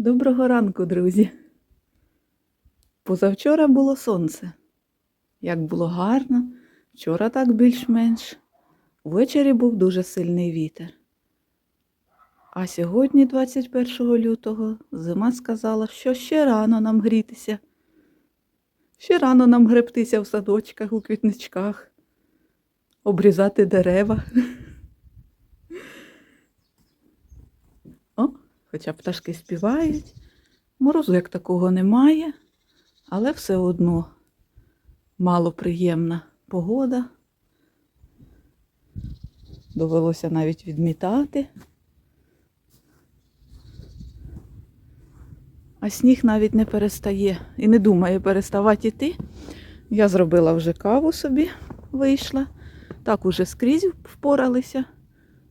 Доброго ранку, друзі. Позавчора було сонце. Як було гарно, вчора так більш-менш. Ввечері був дуже сильний вітер. А сьогодні, 21 лютого, зима сказала, що ще рано нам грітися. Ще рано нам гребтися в садочках, у квітничках, обрізати дерева. О, хоча пташки співають. Морозу як такого немає, але все одно мало приємна погода. Довелося навіть відмітати. А сніг навіть не перестає і не думає переставати йти. Я зробила вже каву собі, вийшла. Так уже скрізь впоралися.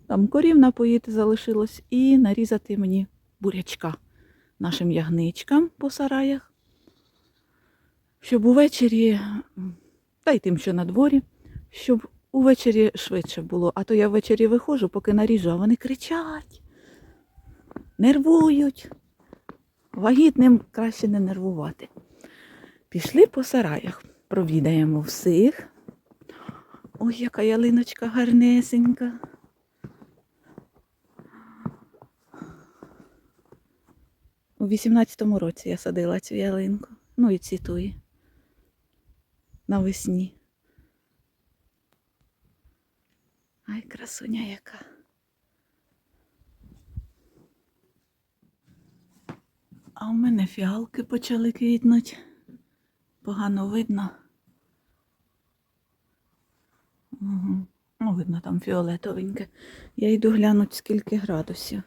Там корів напоїти залишилось і нарізати мені бурячка нашим ягничкам по сараях. Щоб увечері, та й тим, що на дворі, щоб увечері швидше було. А то я ввечері виходжу, поки наріжу, а вони кричать, нервують. Вагітним краще не нервувати. Пішли по сараях, провідаємо всіх. Ой, яка ялиночка гарнесенька. У 18-му році я садила цю ялинку. Ну і цвітує. Навесні. Ай, красуня яка. А у мене фіалки почали квітнуть. Погано видно. Угу. Ну, видно, там фіолетовеньке. Я йду глянуть, скільки градусів.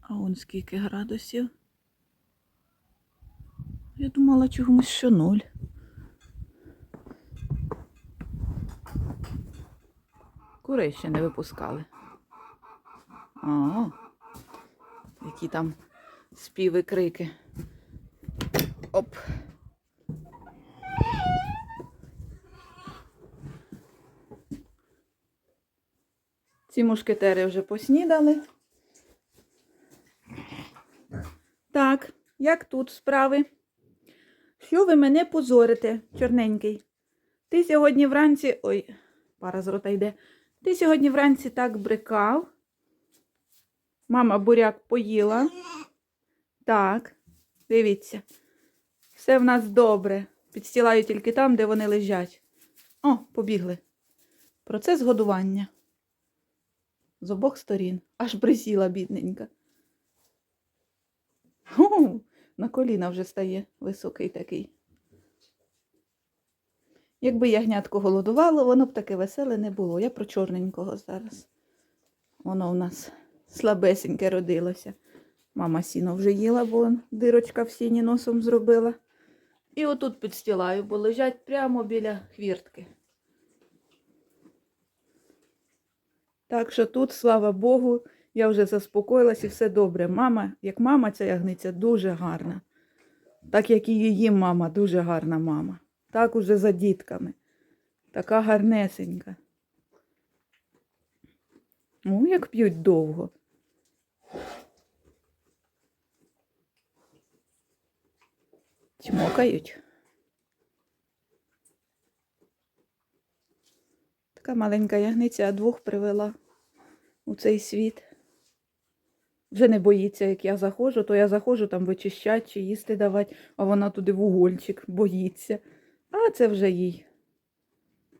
А он скільки градусів. Я думала чомусь, що нуль. Курей ще не випускали. А, які там співи, крики. Оп. Ці мушкетери вже поснідали. Так, як тут справи? Що ви мене позорите, чорненький? Ти сьогодні вранці. Ой, пара з рота йде. Ти сьогодні вранці так брикав. Мама буряк поїла. Так, дивіться. Все в нас добре. Підстілаю тільки там, де вони лежать. О, побігли. Процес годування. З обох сторін. Аж присіла, бідненька. Ху, на коліна вже стає високий такий. Якби ягнятко голодувало, воно б таке веселе не було. Я про чорненького зараз. Воно в нас слабесеньке родилося. Мама сіно вже їла, бо дирочка в сіні носом зробила. І отут підстілаю, бо лежать прямо біля хвіртки. Так що тут, слава Богу, я вже заспокоїлась і все добре. Мама, як мама ця ягниця, дуже гарна. Так як і її мама, дуже гарна мама. Так уже за дітками. Така гарнесенька. Ну, як п'ють довго. Чмокають. Така маленька ягниця, а двох привела у цей світ. Вже не боїться, як я заходжу, то я заходжу там вичищати чи їсти давати, а вона туди в угольчик боїться. А це вже їй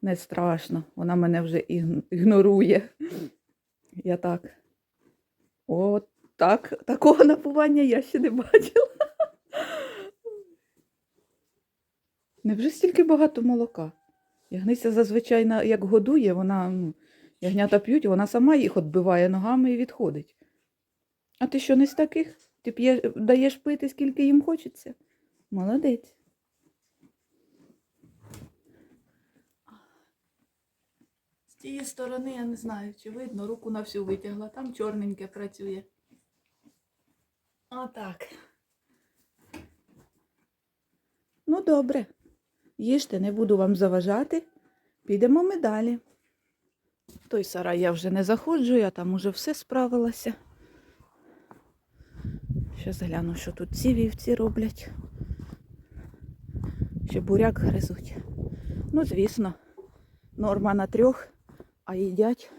не страшно. Вона мене вже ігнорує. Я так. О, так, такого напування я ще не бачила. Невже стільки багато молока? Ягниця зазвичай як годує, вона ну, ягнята п'ють, вона сама їх відбиває ногами і відходить. А ти що не з таких? Ти п'є, даєш пити, скільки їм хочеться? Молодець. З тієї сторони я не знаю, чи видно, руку на всю витягла, там чорненьке працює. Отак. Ну, добре. Їжте, не буду вам заважати. Підемо ми далі. Той сарай я вже не заходжу, я там уже все справилася. Щас гляну, що тут ці вівці роблять. Ще буряк гризуть. Ну, звісно, норма на трьох, а їдять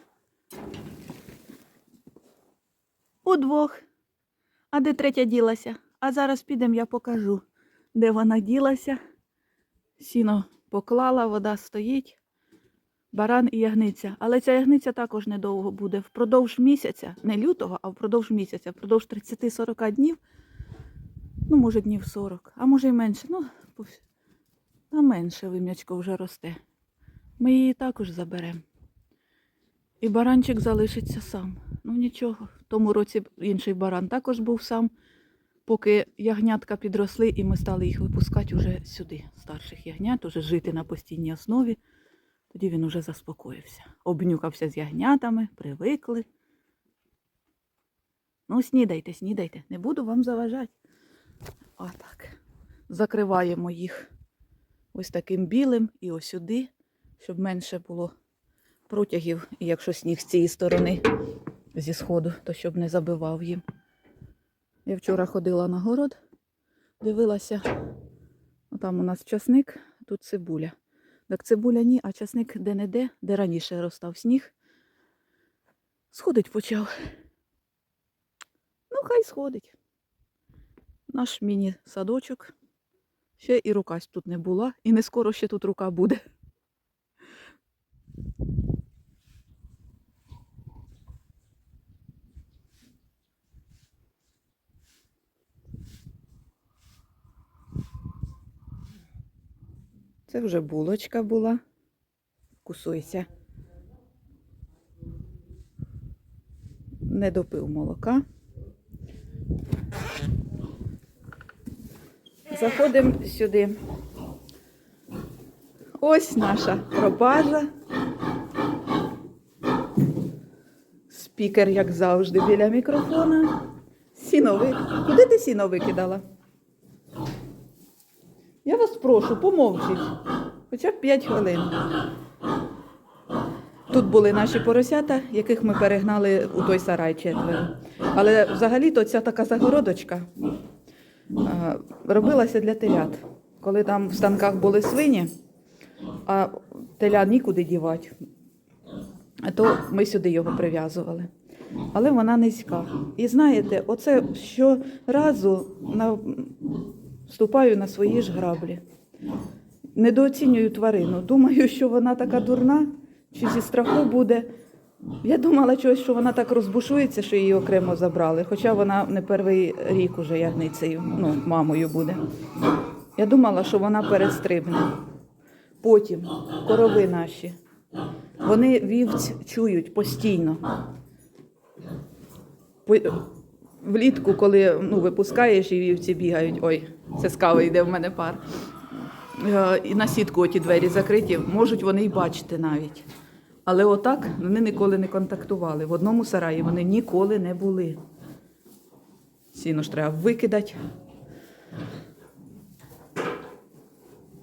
удвох. А де третя ділася? А зараз підемо, я покажу, де вона ділася. Сіно поклала, вода стоїть. Баран і ягниця. Але ця ягниця також недовго буде. Впродовж місяця, не лютого, а впродовж місяця, впродовж 30-40 днів. Ну, може, днів 40, а може й менше. Ну, а менше вим'ячко вже росте. Ми її також заберемо. І баранчик залишиться сам. Ну нічого. В тому році інший баран також був сам, поки ягнятка підросли, і ми стали їх випускати уже сюди, старших ягнят, уже жити на постійній основі. Тоді він уже заспокоївся. Обнюкався з ягнятами, привикли. Ну, снідайте, снідайте, не буду вам заважати. Отак. Закриваємо їх ось таким білим і ось сюди, щоб менше було протягів, і якщо сніг з цієї сторони зі сходу, то щоб не забивав їм. Я вчора ходила на город, дивилася, там у нас часник, тут цибуля. Так цибуля ні, а часник де-не-де, де раніше розстав сніг. Сходить почав. Ну, хай сходить. Наш міні-садочок. Ще і рука тут не була, і не скоро ще тут рука буде. Це вже булочка була. Кусуйся. Не допив молока. Заходимо сюди. Ось наша пропажа. Спікер, як завжди, біля мікрофона. Сінови. Куди ти сіно викидала? Прошу, помовчіть. Хоча б 5 хвилин. Тут були наші поросята, яких ми перегнали у той сарай четверо. Але взагалі-то ця така загородочка робилася для телят. Коли там в станках були свині, а теля нікуди дівати, то ми сюди його прив'язували. Але вона низька. І знаєте, оце щоразу на... ступаю на свої ж граблі. Недооцінюю тварину. Думаю, що вона така дурна, чи зі страху буде. Я думала чогось, що вона так розбушується, що її окремо забрали. Хоча вона не перший рік уже ягницею, ну, мамою буде. Я думала, що вона перестрибне. Потім корови наші. Вони вівць чують постійно. Влітку, коли ну, випускаєш і вівці бігають, ой, це з йде в мене пар. Е, І на сітку оті двері закриті, можуть вони й бачити навіть. Але отак вони ніколи не контактували. В одному сараї вони ніколи не були. Сіно ж треба викидати.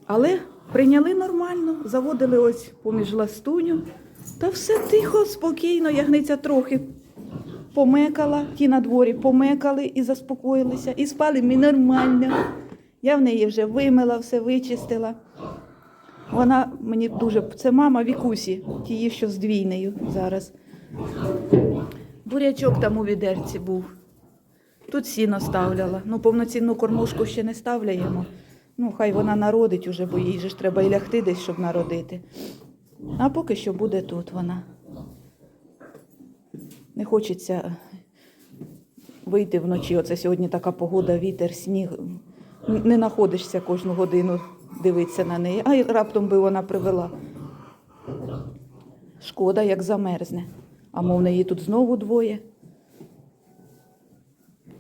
Але прийняли нормально, заводили ось поміж ластуню. Та все тихо, спокійно, ягниця трохи помекала, ті на дворі помекали і заспокоїлися, і спали ми нормально. Я в неї вже вимила, все вичистила. Вона мені дуже. Це мама Вікусі, тієї, що з двійнею зараз. Бурячок там у відерці був. Тут сіно ставляла. Ну, повноцінну кормушку ще не ставляємо. Ну, хай вона народить уже, бо їй же ж треба і лягти десь, щоб народити. А поки що буде тут вона. Не хочеться вийти вночі. Оце сьогодні така погода, вітер, сніг. Не знаходишся кожну годину дивитися на неї. А раптом би вона привела. Шкода, як замерзне. А мов неї тут знову двоє.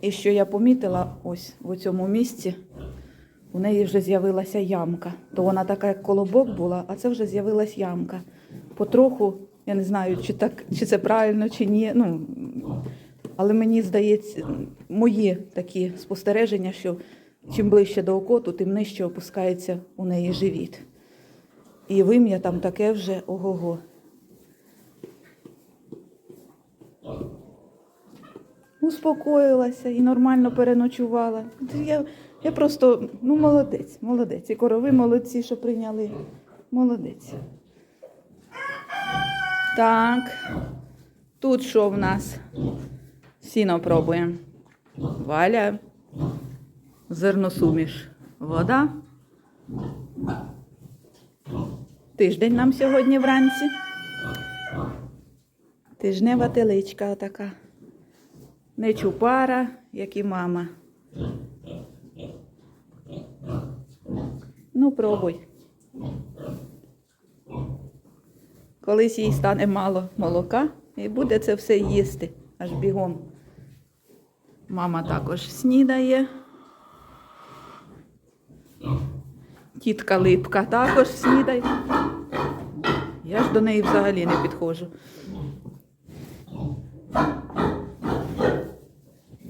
І що я помітила, ось в цьому місці у неї вже з'явилася ямка. То вона така, як колобок була, а це вже з'явилась ямка. Потроху, я не знаю, чи так, чи це правильно, чи ні. Ну, Але мені здається, мої такі спостереження, що чим ближче до окоту, тим нижче опускається у неї живіт. І вим'я там таке вже ого. го Успокоїлася і нормально переночувала. Я я просто ну молодець, молодець. І корови молодці, що прийняли. Молодець. Так. Тут що в нас? Сіно пробуємо. Валя. Зерносуміш. Вода. Тиждень нам сьогодні вранці. Тижнева теличка отака. Не чупара, як і мама. Ну, пробуй. Колись їй стане мало молока і буде це все їсти аж бігом. Мама також снідає. Тітка липка також снідає. Я ж до неї взагалі не підходжу.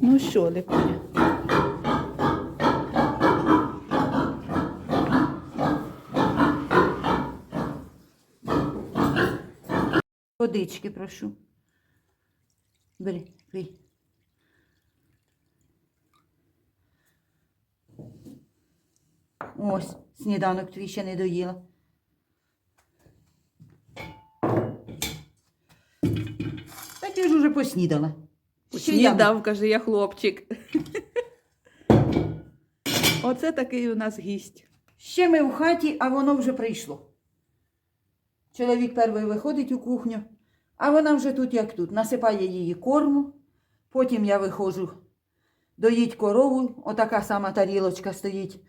Ну що, липуня? Водички прошу. Бери, пий. Ось, сніданок твій ще не доїла. Та ти ж уже поснідала. Ще я- Снідав, каже, я хлопчик. Оце такий у нас гість. Ще ми в хаті, а воно вже прийшло. Чоловік перший виходить у кухню, а вона вже тут, як тут, насипає її корму. Потім я виходжу доїть корову, отака сама тарілочка стоїть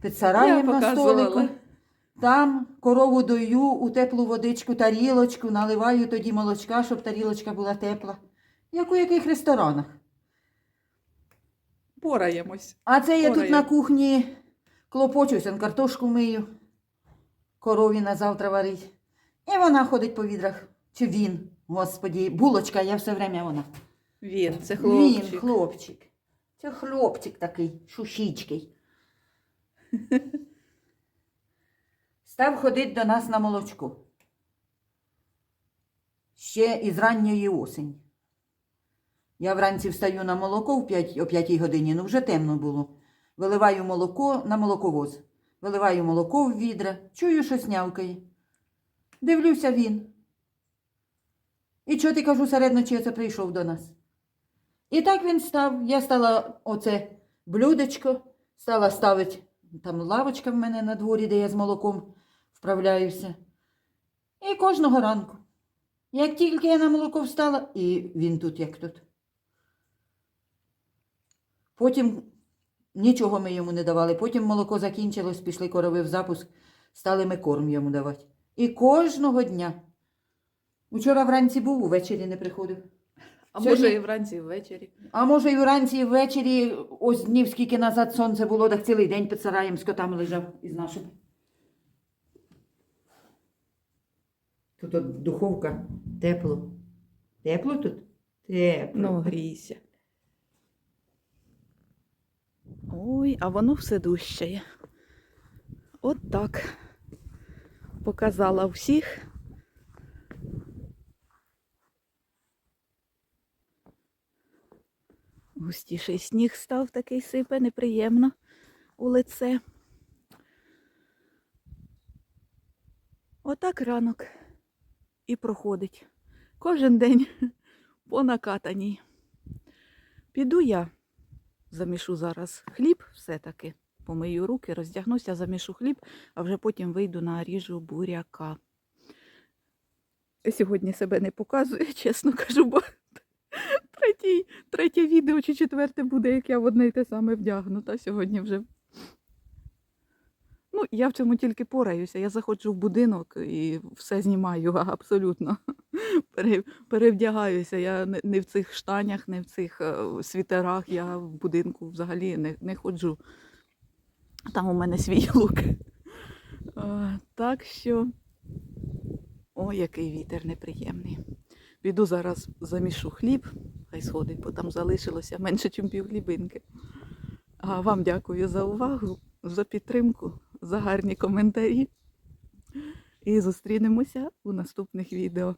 під сараєм Я на столику. Там корову дою у теплу водичку, тарілочку, наливаю тоді молочка, щоб тарілочка була тепла. Як у яких ресторанах. Пораємось. А це я тут на кухні клопочуся, картошку мию, корові на завтра варить. І вона ходить по відрах. Чи він, господі, булочка, я все время вона. Він, це хлопчик. Він, хлопчик. Це хлопчик такий, шушічкий. Став ходити до нас на молочко. Ще із ранньої осені. Я вранці встаю на молоко в 5, о 5 годині, ну вже темно було. Виливаю молоко на молоковоз. Виливаю молоко в відра, чую, що снявкає. Дивлюся він. І чого ти кажу, серед ночі це прийшов до нас. І так він став. Я стала оце блюдечко, стала ставити, там лавочка в мене на дворі, де я з молоком вправляюся. І кожного ранку. Як тільки я на молоко встала, і він тут, як тут. Потім нічого ми йому не давали. Потім молоко закінчилось, пішли корови в запуск, стали ми корм йому давати. І кожного дня. Учора вранці був, увечері не приходив. А Сьогодні- може і вранці, і ввечері. А може, і вранці, і ввечері, ось днів скільки назад сонце було, так цілий день під сараєм з котами лежав із нашими. Тут от духовка тепло. Тепло тут? Тепло. Ну, грійся. Ой, а воно все дужчає. От так. Показала всіх. Густіший сніг став такий сипе, неприємно у лице. Отак ранок і проходить. Кожен день по накатаній. Піду я, замішу зараз хліб все-таки, помию руки, роздягнуся, замішу хліб, а вже потім вийду на ріжу буряка. Сьогодні себе не показую, чесно кажу, бо третій, третє відео чи четверте буде, як я в одне й те саме вдягнута. Сьогодні вже. Ну, я в цьому тільки пораюся. Я заходжу в будинок і все знімаю абсолютно. Перевдягаюся. Я не, в цих штанях, не в цих е, світерах. Я в будинку взагалі не, не ходжу. Там у мене свій лук. Е, Так що. О, який вітер неприємний. Піду зараз замішу хліб, хай сходить, бо там залишилося менше, ніж півхлібинки. А вам дякую за увагу, за підтримку, за гарні коментарі. І зустрінемося у наступних відео.